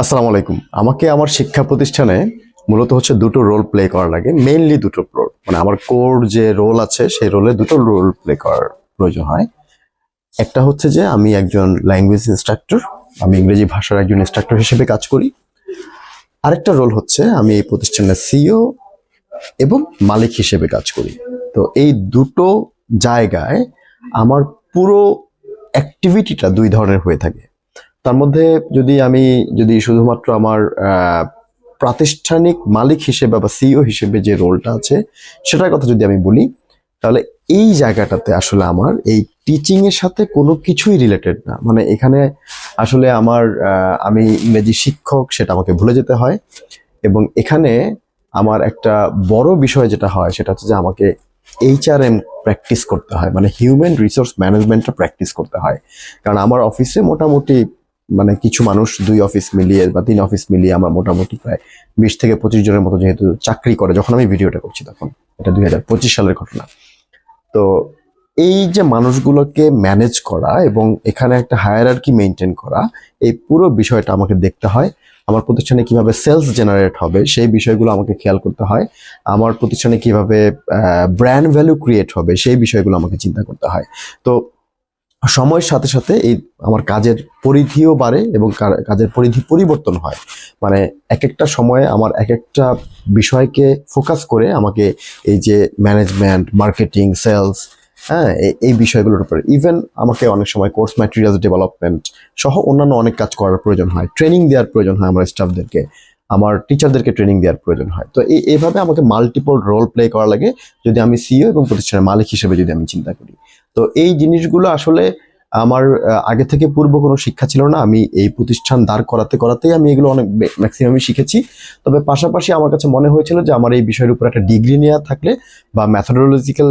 আসসালামু আলাইকুম। আমাকে আমার শিক্ষা প্রতিষ্ঠানে মূলত হচ্ছে দুটো রোল প্লে করা লাগে মেইনলি দুটো রোল মানে আমার কোর যে রোল আছে, সেই রোলে দুটো রোল প্লে করার প্রয়োজন হয়। একটা হচ্ছে যে আমি একজন ল্যাঙ্গুয়েজ ইনস্ট্রাক্টর আমি ইংরেজি ভাষার একজন ইনস্ট্রাক্টর হিসেবে কাজ করি। আরেকটা রোল হচ্ছে আমি এই প্রতিষ্ঠানের সিও এবং মালিক হিসেবে কাজ করি। তো এই দুটো জায়গায় আমার পুরো অ্যাক্টিভিটিটা দুই ধরনের হয়ে থাকে। তার মধ্যে যদি আমি, যদি শুধুমাত্র আমার প্রাতিষ্ঠানিক মালিক হিসেবে বা সিইও হিসেবে যে রোলটা আছে, সেটার কথা যদি আমি বলি, তাহলে এই জায়গাটাতে আসলে আমার এই টিচিং এর সাথে কোনো কিছুই রিলেটেড না। মানে এখানে আসলে আমার আমি ইংরেজি শিক্ষক, সেটা আমাকে ভুলে যেতে হয়। এবং এখানে আমার একটা বড় বিষয় যেটা হয়, সেটা হচ্ছে যে আমাকে এইচআরএম প্র্যাকটিস করতে হয়। মানে হিউম্যান রিসোর্স ম্যানেজমেন্টটা প্র্যাকটিস করতে হয়। কারণ আমার অফিসে মোটামুটি মানে কিছু মানুষ দুই অফিস মিলিয়ে বা তিন অফিস মিলিয়ে আমার মোটামুটি প্রায় বিশ থেকে পঁচিশ জনের মতো যেহেতু চাকরি করে, যখন আমি ভিডিওটা করছি তখন, এটা দুই হাজার পঁচিশ সালের ঘটনা। তো এই যে মানুষগুলোকে ম্যানেজ করা এবং এখানে একটা হায়ারার্কি মেনটেন করা, এই পুরো বিষয়টা আমাকে দেখতে হয়। আমার প্রতিষ্ঠানে কীভাবে সেলস জেনারেট হবে, সেই বিষয়গুলো আমাকে খেয়াল করতে হয়। আমার প্রতিষ্ঠানে কীভাবে ব্র্যান্ড ভ্যালু ক্রিয়েট হবে, সেই বিষয়গুলো আমাকে চিন্তা করতে হয়। তো সময়ের সাথে সাথে এই আমার কাজের পরিধিও বাড়ে এবং কাজের পরিধি পরিবর্তন হয়। মানে এক একটা সময়ে আমার এক একটা বিষয়কে ফোকাস করে আমাকে এই যে ম্যানেজমেন্ট মার্কেটিং সেলস হ্যাঁ এই- বিষয়গুলোর উপরে। ইভেন আমাকে অনেক সময় কোর্স ম্যাটেরিয়ালস ডেভেলপমেন্ট সহ অন্যান্য অনেক কাজ করার প্রয়োজন হয়। ট্রেনিং দেওয়ার প্রয়োজন হয় আমার স্টাফদেরকে আমার টিচারদেরকে ট্রেনিং দেওয়ার প্রয়োজন হয়। তো এইভাবে আমাকে মাল্টিপল রোল প্লে করা লাগে যদি আমি সিইও এবং প্রতিষ্ঠানের মালিক হিসেবে যদি আমি চিন্তা করি। তো এই জিনিসগুলো আসলে আমার আগে থেকে পূর্ব কোনো শিক্ষা ছিল না। আমি এই প্রতিষ্ঠান দাঁড় করাতে করাতেই আমি এগুলো অনেক ম্যাক্সিমামই শিখেছি। তবে পাশাপাশি আমার কাছে মনে হয়েছিল যে আমার এই বিষয়ের উপর একটা ডিগ্রি নেওয়া থাকলে বা ম্যাথোডোলজিক্যাল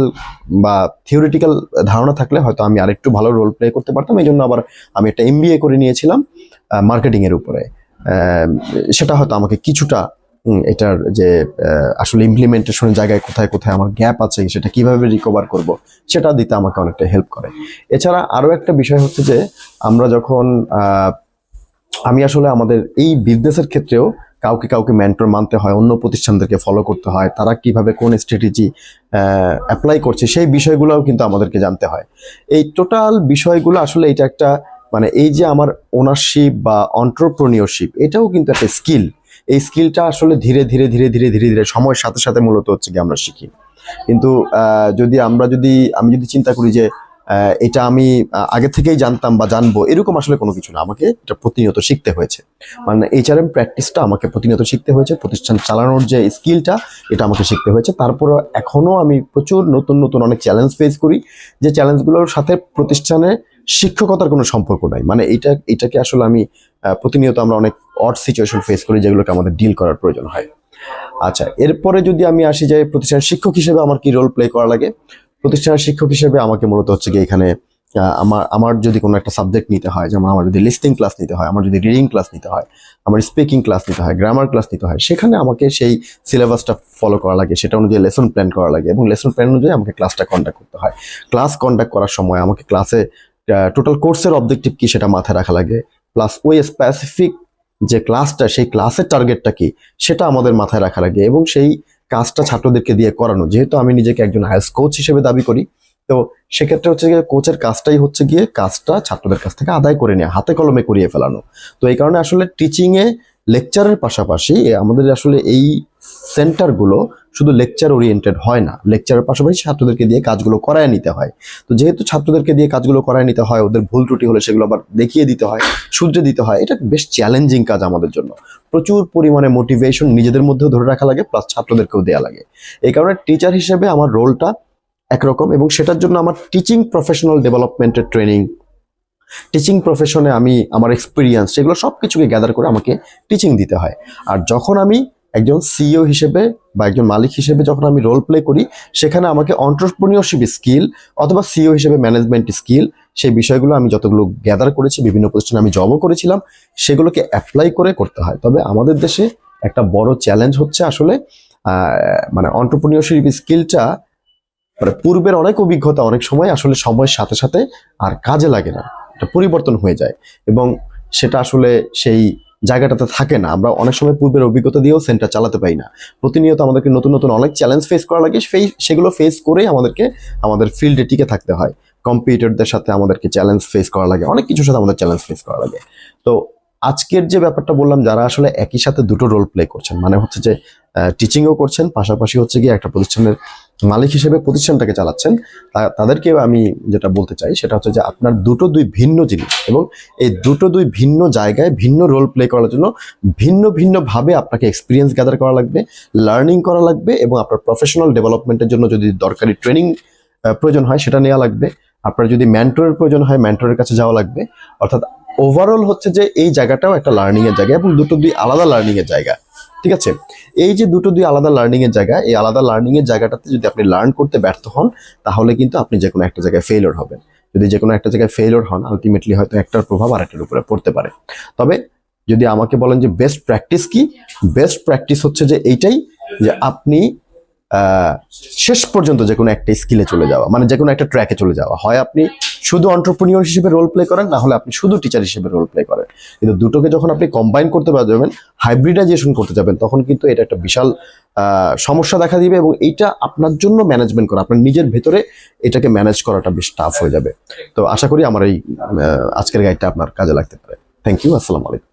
বা থিওরিটিক্যাল ধারণা থাকলে হয়তো আমি আরেকটু ভালো রোল প্লে করতে পারতাম। এই জন্য আবার আমি একটা এমবিএ করে নিয়েছিলাম মার্কেটিংয়ের উপরে। সেটা হয়তো আমাকে কিছুটা এটার যে আসলে ইমপ্লিমেন্টেশনের জায়গায় কোথায় কোথায় আমার গ্যাপ আছে, সেটা কীভাবে রিকভার করব, সেটা দিতে আমাকে অনেকটা হেল্প করে। এছাড়া আরও একটা বিষয় হচ্ছে যে, আমরা যখন আমি আসলে আমাদের এই বিজনেসের ক্ষেত্রেও কাউকে কাউকে মেন্টর মানতে হয়, অন্য প্রতিষ্ঠানদেরকে ফলো করতে হয়, তারা কীভাবে কোন স্ট্র্যাটেজি অ্যাপ্লাই করছে, সেই বিষয়গুলোও কিন্তু আমাদেরকে জানতে হয়। এই টোটাল বিষয়গুলো আসলে এটা একটা মানে এই যে আমার ওনারশিপ বা অন্টারপ্রনিয়রশিপ এটাও কিন্তু একটা স্কিল এই স্কিলটা আসলে ধীরে ধীরে ধীরে ধীরে ধীরে ধীরে সময়ের সাথে সাথে মূলত হচ্ছে কি আমরা শিখি। কিন্তু যদি আমরা যদি, আমি যদি চিন্তা করি যে এটা আমি আগে থেকেই জানতাম বা জানব, এরকম আসলে কোনো কিছু না। আমাকে এটা প্রতিনিয়ত শিখতে হয়েছে। মানে এইচআরএম প্র্যাকটিসটা আমাকে প্রতিনিয়ত শিখতে হয়েছে। প্রতিষ্ঠান চালানোর যে স্কিলটা এটা আমাকে শিখতে হয়েছে। তারপরে এখনও আমি প্রচুর নতুন নতুন অনেক চ্যালেঞ্জ ফেস করি। যে চ্যালেঞ্জগুলোর সাথে প্রতিষ্ঠানে শিক্ষকতার কোনো সম্পর্ক নাই। মানে এটা এটাকে আসলে আমি প্রতিনিয়ত আমরা অনেক অড সিচুয়েশন ফেস করি যেগুলোকে আমাদের ডিল করার প্রয়োজন হয়। আচ্ছা এরপরে যদি আমি আসি যে প্রতিষ্ঠানের শিক্ষক হিসেবে আমার কি রোল প্লে করা লাগে? প্রতিষ্ঠানের শিক্ষক হিসেবে আমাকে মূলত হচ্ছে কি এখানে আমার আমার যদি কোনো একটা সাবজেক্ট নিতে হয়, যেমন আমার যদি লিস্টিং ক্লাস নিতে হয়, আমার যদি রিডিং ক্লাস নিতে হয়, আমার স্পিকিং ক্লাস নিতে হয় গ্রামার ক্লাস নিতে হয়, সেখানে আমাকে সেই সিলেবাসটা ফলো করা লাগে, সেটা অনুযায়ী লেসন প্ল্যান করা লাগে এবং লেসন প্ল্যান অনুযায়ী আমাকে ক্লাসটা কন্ডাক্ট করতে হয়। ক্লাস কন্ডাক্ট করার সময় আমাকে ক্লাসে টোটাল কোর্সের অবজেক্টিভ কি সেটা মাথায় রাখা লাগে? প্লাস ওই স্পেসিফিক যে ক্লাসটা সেই ক্লাসের টার্গেটটা কি সেটা আমাদের মাথায় রাখা লাগে এবং সেই কাজটা ছাত্রদেরকে দিয়ে করানো। যেহেতু আমি নিজেকে একজন আইএস কোচ হিসেবে দাবি করি, তো সেক্ষেত্রে হচ্ছে গিয়ে কোচের কাজটাই হচ্ছে গিয়ে কাজটা ছাত্রদের কাছ থেকে আদায় করে নেওয়া, হাতে কলমে করিয়ে ফেলানো। তো এই কারণে আসলে টিচিংয়ে লেকচারের পাশাপাশি আমাদের আসলে এই সেন্টারগুলো শুধু লেকচার ওরিয়েন্টেড হয় না। লেকচারের পাশাপাশি ছাত্রদেরকে দিয়ে কাজগুলো করায় নিতে হয়। তো যেহেতু ছাত্রদেরকে দিয়ে কাজগুলো করায় নিতে হয়, ওদের ভুল ত্রুটি হলে সেগুলো আবার দেখিয়ে দিতে হয়, শুধরে দিতে হয়, এটা বেশ চ্যালেঞ্জিং কাজ আমাদের জন্য। প্রচুর পরিমাণে মোটিভেশন নিজেদের মধ্যেও ধরে রাখা লাগে প্লাস ছাত্রদেরকেও দেওয়া লাগে। এই কারণে টিচার হিসেবে আমার রোলটা একরকম এবং সেটার জন্য আমার টিচিং প্রফেশনাল ডেভেলপমেন্টের ট্রেনিং টিচিং প্রফেশনে আমি আমার এক্সপিরিয়েন্স সেগুলো সব কিছুকে গ্যাদার করে আমাকে টিচিং দিতে হয়। আর যখন আমি একজন সিইও হিসেবে বা একজন মালিক হিসেবে যখন আমি রোল প্লে করি, সেখানে আমাকে অন্টারপ্রেনিয়রশিপ স্কিল অথবা সিইও হিসেবে ম্যানেজমেন্ট স্কিল সেই বিষয়গুলো আমি যতগুলো গ্যাদার করেছি, বিভিন্ন প্রতিষ্ঠানে আমি জবও করেছিলাম, সেগুলোকে অ্যাপ্লাই করে করতে হয়। তবে আমাদের দেশে একটা বড় চ্যালেঞ্জ হচ্ছে আসলে মানে অন্টারপ্রেনিয়রশিপ স্কিলটা মানে পূর্বের অনেক অভিজ্ঞতা অনেক সময় আসলে সময়ের সাথে সাথে আর কাজে লাগে না। এটা পরিবর্তন হয়ে যায় এবং সেটা আসলে সেই জায়গাটাতে থাকে না। আমরা অনেক সময় পূর্বের অভিজ্ঞতা দিয়েও সেন্টার চালাতে পারি না। প্রতিনিয়ত আমাদেরকে নতুন নতুন অনেক চ্যালেঞ্জ ফেস করা লাগে, সেই সেগুলো ফেস করেই আমাদেরকে, আমাদের ফিল্ডে টিকে থাকতে হয়। কম্পিউটারদের সাথে আমাদেরকে চ্যালেঞ্জ ফেস করা লাগে, অনেক কিছুর সাথে আমাদের চ্যালেঞ্জ ফেস করা লাগে। তো আজকের যে ব্যাপারটা বললাম, যারা আসলে একই সাথে দুটো রোল প্লে করছেন মানে হচ্ছে যে টিচিংও করছেন, পাশাপাশি হচ্ছে গিয়ে একটা প্রতিষ্ঠানের মালিক হিসেবে প্রতিষ্ঠানটাকে চালাচ্ছেন তাদেরকে আমি যেটা বলতে চাই সেটা হচ্ছে যে আপনার দুটো দুই ভিন্ন জিনিস এবং এই দুটো দুই ভিন্ন জায়গায় ভিন্ন রোল প্লে করার জন্য ভিন্ন ভিন্ন ভাবে আপনাকে এক্সপিরিয়েন্স গ্যাদার করা লাগবে লার্নিং করা লাগবে এবং আপনার প্রফেশনাল ডেভেলপমেন্টের জন্য যদি দরকারি ট্রেনিং প্রয়োজন হয় সেটা নেওয়া লাগবে। আপনার যদি ম্যান্টরের প্রয়োজন হয় ম্যান্টরের কাছে যাওয়া লাগবে। অর্থাৎ ওভারঅল হচ্ছে যে এই জায়গাটাও একটা লার্নিংয়ের জায়গা এবং দুটো দুই আলাদা লার্নিংয়ের জায়গা। ঠিক আছে? এই যে দুটো দুই আলাদা লার্নিং এর জায়গা, এই আলাদা লার্নিং এর জায়গাটাতে যদি আপনি লার্ন করতে ব্যর্থ হন, তাহলে কিন্তু আপনি যে কোনো একটা জায়গায় ফেলোর হবেন। যদি যে কোনো একটা জায়গায় ফেলোর হন আলটিমেটলি হয়তো একটার প্রভাব আরেকটার উপরে পড়তে পারে। তবে যদি আমাকে বলেন যে বেস্ট প্র্যাকটিস কি? বেস্ট প্র্যাকটিস হচ্ছে যে এইটাই যে আপনি শেষ পর্যন্ত যে কোনো একটা স্কিলে চলে যাওয়া মানে যে কোনো একটা ট্র্যাকে চলে যাওয়া। হয় আপনি শুধু অন্টারপ্রিনিয়র হিসেবে রোল প্লে করেন, না হলে আপনি শুধু টিচার হিসেবে রোল প্লে করেন। কিন্তু দুটোকে যখন আপনি কম্বাইন করতে পারবেন হাইব্রিডাইজেশন করতে যাবেন, তখন কিন্তু এটা একটা বিশাল সমস্যা দেখা দিবে এবং এইটা আপনার জন্য ম্যানেজমেন্ট করা, আপনার নিজের ভেতরে এটাকে ম্যানেজ করাটা বেশ টাফ হয়ে যাবে। তো আশা করি আমার এই আজকের গাইডটা আপনার কাজে লাগতে পারে। থ্যাংক ইউ আসসালামু আলাইকুম।